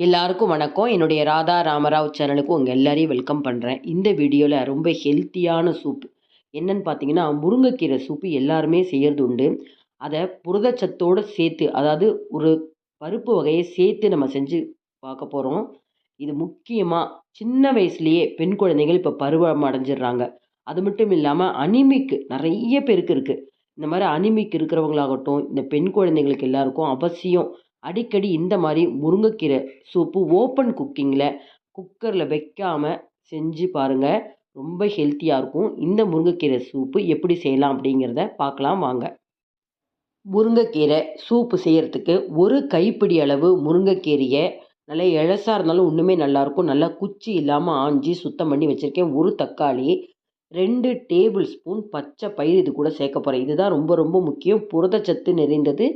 எல்லாருக்கும் வணக்கம். என்னுடைய ராதா ராமராவ் சேனலுக்கு உங்கள் எல்லாரையும் வெல்கம் பண்ணுறேன் இந்த வீடியோவில் ரொம்ப ஹெல்த்தியான சூப் என்னன்னு பார்த்தீங்கன்னா முருங்கைக்கீரை சூப்பு எல்லாருமே செய்கிறது உண்டு. அதை புரதச்சத்தோடு சேர்த்து அதாவது ஒரு பருப்பு வகையை சேர்த்து நம்ம செஞ்சு பார்க்க போகிறோம் இது முக்கியமாக சின்ன வயசுலேயே பெண் குழந்தைகள் இப்போ பருவம் அடைஞ்சிடுறாங்க. அது மட்டும் இல்லாமல் அனிமிக்கு நிறைய பேருக்கு இருக்குது இந்த மாதிரி அனிமிக் இருக்கிறவங்களாகட்டும் இந்த பெண் குழந்தைங்களுக்கு எல்லாருக்கும் அவசியம் அடிக்கடி இந்த மாதிரி முருங்கைக்கீரை சூப்பு ஓப்பன் குக்கிங்கில் குக்கரில் வைக்காமல் செஞ்சு பாருங்கள் ரொம்ப ஹெல்த்தியாக இருக்கும். இந்த முருங்கைக்கீரை சூப்பு எப்படி செய்யலாம் அப்படிங்கிறத பார்க்கலாம் வாங்க. முருங்கைக்கீரை சூப்பு செய்கிறதுக்கு ஒரு கைப்பிடி அளவு முருங்கைக்கீரையை நல்லா இழசாக இருந்தாலும் ஒன்றுமே நல்லாயிருக்கும் நல்லா குச்சி இல்லாமல் ஆஞ்சி சுத்தம் பண்ணி வச்சுருக்கேன். ஒரு தக்காளி ரெண்டு டேபிள் ஸ்பூன் பச்சை பயிர் இது கூட சேர்க்க போகிறேன் இதுதான் ரொம்ப ரொம்ப முக்கியம். புரதச்சத்து நிறைந்தது.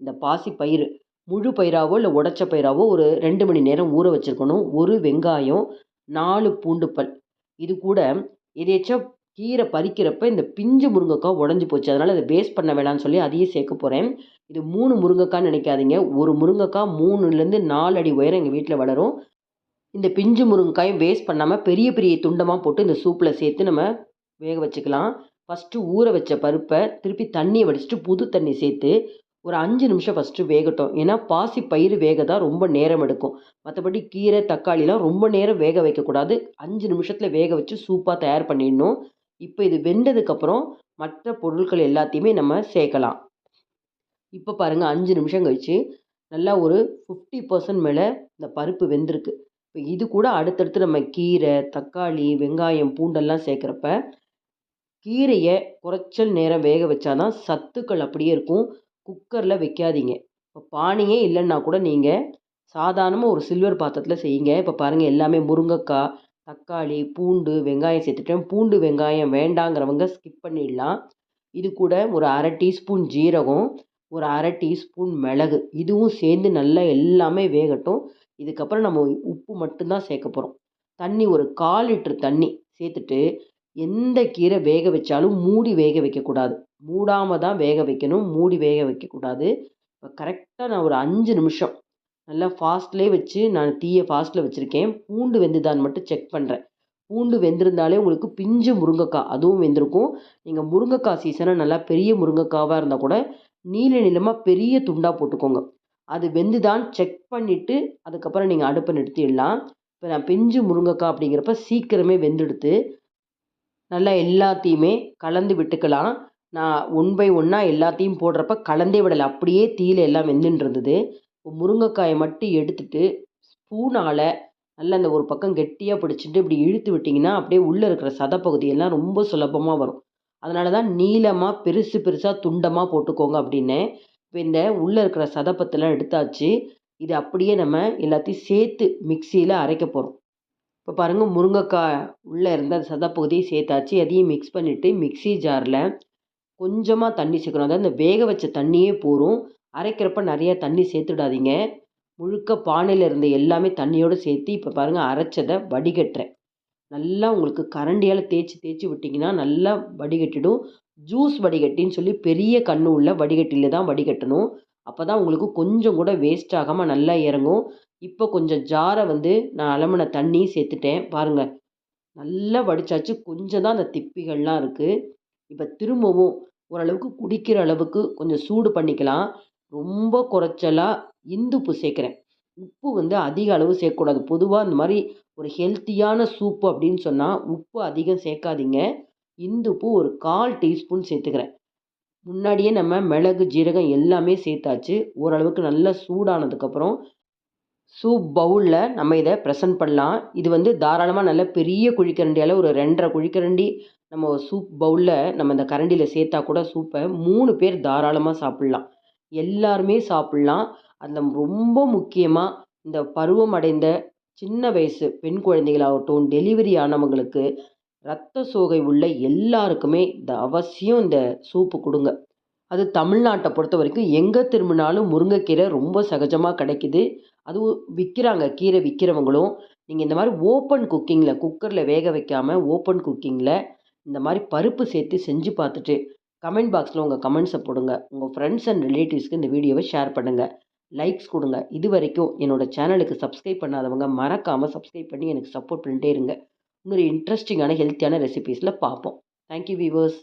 இந்த பாசி பயிர் முழு பயிராவோ இல்லை உடச்ச பயிராவோ ஒரு ரெண்டு மணி நேரம் ஊற வச்சுருக்கணும். ஒரு வெங்காயம் நாலு பூண்டு பல் இது கூட எதேச்சும் கீரை பறிக்கிறப்ப இந்த பிஞ்சு முருங்கைக்காய் உடஞ்சி போச்சு. அதனால் அதை வேஸ்ட் பண்ண வேணாம்னு சொல்லி அதையும் சேர்க்க போகிறேன் இது மூணு முருங்கைக்கான்னு நினைக்காதீங்க. ஒரு முருங்கைக்காய் மூணுலேருந்து நாலு அடி உயரம் எங்கள் வீட்டில் வளரும். இந்த பிஞ்சு முருங்கைக்காயும் வேஸ்ட் பண்ணாமல் பெரிய பெரிய துண்டமாக போட்டு இந்த சூப்பில் சேர்த்து நம்ம வேக வச்சுக்கலாம். ஃபஸ்ட்டு ஊற வச்ச பருப்பை திருப்பி தண்ணியை வடிச்சிட்டு புது தண்ணி சேர்த்து ஒரு அஞ்சு நிமிஷம் ஃபஸ்ட்டு வேகட்டும். ஏன்னா பாசி பயிர் வேக தான் ரொம்ப நேரம் எடுக்கும். மற்றபடி கீரை தக்காளிலாம் ரொம்ப நேரம் வேக வைக்கக்கூடாது. அஞ்சு நிமிஷத்தில் வேக வச்சு சூப்பாக தயார் பண்ணிடணும். இப்போ இது வெந்ததுக்கப்புறம் மற்ற பொருட்கள் எல்லாத்தையுமே நம்ம சேர்க்கலாம். இப்போ பாருங்கள் அஞ்சு நிமிஷம் கழித்து நல்லா ஒரு ஃபிஃப்டி பர்சன்ட் மேலே இந்த பருப்பு வெந்திருக்கு. இப்போ இது கூட அடுத்தடுத்து நம்ம கீரை தக்காளி வெங்காயம் பூண்டெல்லாம் சேர்க்குறப்ப கீரையை குறைச்சல் நேரம் வேக வச்சாதான் சத்துக்கள் அப்படியே இருக்கும். குக்கரில் வைக்காதீங்க. இப்போ பானையே இல்லைன்னா கூட நீங்கள் சாதாரணமாக ஒரு சில்வர் பாத்திரத்தில் செய்யுங்க. இப்போ பாருங்கள் எல்லாமே முருங்கைக்காய் தக்காளி பூண்டு வெங்காயம் சேர்த்துட்டேன். பூண்டு வெங்காயம் வேண்டாங்கிறவங்க ஸ்கிப் பண்ணிடலாம். இது கூட ஒரு அரை டீஸ்பூன் ஜீரகம் ஒரு அரை டீஸ்பூன் மிளகு. இதுவும் சேர்ந்து நல்லா எல்லாமே வேகட்டும். இதுக்கப்புறம் நம்ம உப்பு மட்டும்தான் சேர்க்க போகிறோம் தண்ணி ஒரு கால் லிட்டர் தண்ணி சேர்த்துட்டு எந்த கீரை வேக வச்சாலும் மூடி வேக வைக்கக்கூடாது. மூடாமல் தான் வேக வைக்கணும் மூடி வேக வைக்கக்கூடாது. இப்போ கரெக்டாக நான் ஒரு அஞ்சு நிமிஷம் நல்லா ஃபாஸ்ட்லேயே வச்சு நான் தீயை ஃபாஸ்ட்டில் வச்சுருக்கேன். பூண்டு வெந்துதான்னு மட்டும் செக் பண்ணுறேன் பூண்டு வெந்திருந்தாலே உங்களுக்கு பிஞ்சு முருங்கைக்காய் அதுவும் வெந்திருக்கும். நீங்கள் முருங்கைக்காய் சீசனாக நல்லா பெரிய முருங்கைக்காவாக இருந்தால் கூட நீல நீளமாக பெரிய துண்டாக போட்டுக்கோங்க. அது வெந்துதான் செக் பண்ணிவிட்டு அதுக்கப்புறம் நீங்கள் அடுப்பை நிறுத்திடலாம். இப்போ நான் பிஞ்சு முருங்கைக்காய் அப்படிங்கிறப்ப சீக்கிரமே வெந்தெடுத்து நல்லா எல்லாத்தையுமே கலந்து விட்டுக்கலாம். நான் ஒன் பை ஒன்னாக எல்லாத்தையும் போடுறப்ப கலந்தே விடலை. அப்படியே தீயில எல்லாம் வெந்துன்னு இருந்தது முருங்கைக்காயை மட்டும் எடுத்துட்டு ஸ்பூனால் நல்லா அந்த ஒரு பக்கம் கெட்டியாக பிடிச்சிட்டு இப்படி இழுத்து விட்டிங்கன்னா அப்படியே உள்ளே இருக்கிற சதப்பகுதியெல்லாம் ரொம்ப சுலபமாக வரும். அதனால தான் நீளமாக பெருசு பெருசாக துண்டமாக போட்டுக்கோங்க அப்படின்னு இப்போ இந்த உள்ளே இருக்கிற சதப்பத்தெல்லாம் எடுத்தாச்சு. இது அப்படியே நம்ம எல்லாத்தையும் சேர்த்து மிக்சியில் அரைக்க போகிறோம் இப்போ பாருங்கள் முருங்கைக்காய் உள்ளே இருந்த அந்த சதப்பகுதியை சேர்த்தாச்சு. அதையும் மிக்ஸ் பண்ணிவிட்டு மிக்ஸி ஜாரில் கொஞ்சமாக தண்ணி சேர்க்கணும். அதாவது இந்த வேக வச்ச தண்ணியே போதும். அரைக்கிறப்ப நிறைய தண்ணி சேர்த்துடாதீங்க. முழுக்க பானையில் இருந்த எல்லாமே தண்ணியோடு சேர்த்து இப்போ பாருங்கள் அரைச்சதை வடிகட்டுறேன். நல்லா உங்களுக்கு கரண்டியால் தேய்ச்சி தேய்ச்சி விட்டிங்கன்னா நல்லா வடிகட்டிடும். ஜூஸ் வடிகட்டின்னு சொல்லி பெரிய கண்ணு உள்ள வடிகட்டியில் தான் வடிகட்டணும். அப்போ தான் உங்களுக்கு கொஞ்சம் கூட வேஸ்ட் ஆகாமல் நல்லா இறங்கும். இப்போ கொஞ்சம் ஜாரை வந்து நான் அலம்பின தண்ணி சேர்த்துட்டேன். பாருங்கள் நல்லா வடித்தாச்சு கொஞ்சம் தான் அந்த திப்பிகள்லாம் இருக்குது இப்போ திரும்பவும் ஓரளவுக்கு குடிக்கிற அளவுக்கு கொஞ்சம் சூடு பண்ணிக்கலாம். ரொம்ப குறைச்சலாக இந்துப்பு சேர்க்குறேன். உப்பு வந்து அதிக அளவு சேர்க்கக்கூடாது. பொதுவாக இந்த மாதிரி ஒரு ஹெல்த்தியான சூப்பு அப்படின்னு சொன்னால் உப்பு அதிகம் சேர்க்காதீங்க. இந்துப்பு ஒரு கால் டீஸ்பூன் சேர்த்துக்கிறேன். முன்னாடியே நம்ம மிளகு ஜீரகம் எல்லாமே சேர்த்தாச்சு. ஓரளவுக்கு நல்லா சூடானதுக்கப்புறம் சூப் பவுலில் நம்ம இதை ப்ரெசன்ட் பண்ணலாம். இது வந்து தாராளமாக நல்ல பெரிய குழிக்கரண்டியால் ஒரு ரெண்டரை குழிக்கரண்டி நம்ம சூப் பவுலில் நம்ம இந்த கரண்டியில் சேர்த்தா கூட சூப்பை மூணு பேர் தாராளமாக சாப்பிட்லாம். எல்லாருமே சாப்பிட்லாம். அதில் ரொம்ப முக்கியமாக இந்த பருவம் அடைந்த சின்ன வயசு பெண் குழந்தைகளாகட்டும் டெலிவரி ஆனவங்களுக்கு ரத்த சோகை உள்ள எல்லாருக்குமே இந்த அவசியம் இந்த சூப்பு கொடுங்க. அது தமிழ்நாட்டை பொறுத்த வரைக்கும் எங்கே திரும்பினாலும் முருங்கைக்கீரை ரொம்ப சகஜமாக கிடைக்குது. அதுவும் விற்கிறாங்க கீரை விற்கிறவங்களும் நீங்கள் இந்த மாதிரி ஓப்பன் குக்கிங்கில் குக்கரில் வேக வைக்காமல் ஓப்பன் குக்கிங்கில் இந்த மாதிரி பருப்பு சேர்த்து செஞ்சு பார்த்துட்டு கமெண்ட் பாக்ஸில் உங்கள் கமெண்ட்ஸை போடுங்க. உங்கள் ஃப்ரெண்ட்ஸ் அண்ட் ரிலேட்டிவ்ஸ்க்கு இந்த வீடியோவை ஷேர் பண்ணுங்கள் லைக்ஸ் கொடுங்க. இது வரைக்கும் என்னோடய சேனலுக்கு சப்ஸ்கிரைப் பண்ணாதவங்க மறக்காமல் சப்ஸ்கிரைப் பண்ணி எனக்கு சப்போர்ட் பண்ணிட்டே இருங்க. இன்னொரு இன்ட்ரெஸ்டிங்கான ஹெல்த்தியான ரெசிபீஸில் பார்ப்போம். Thank you viewers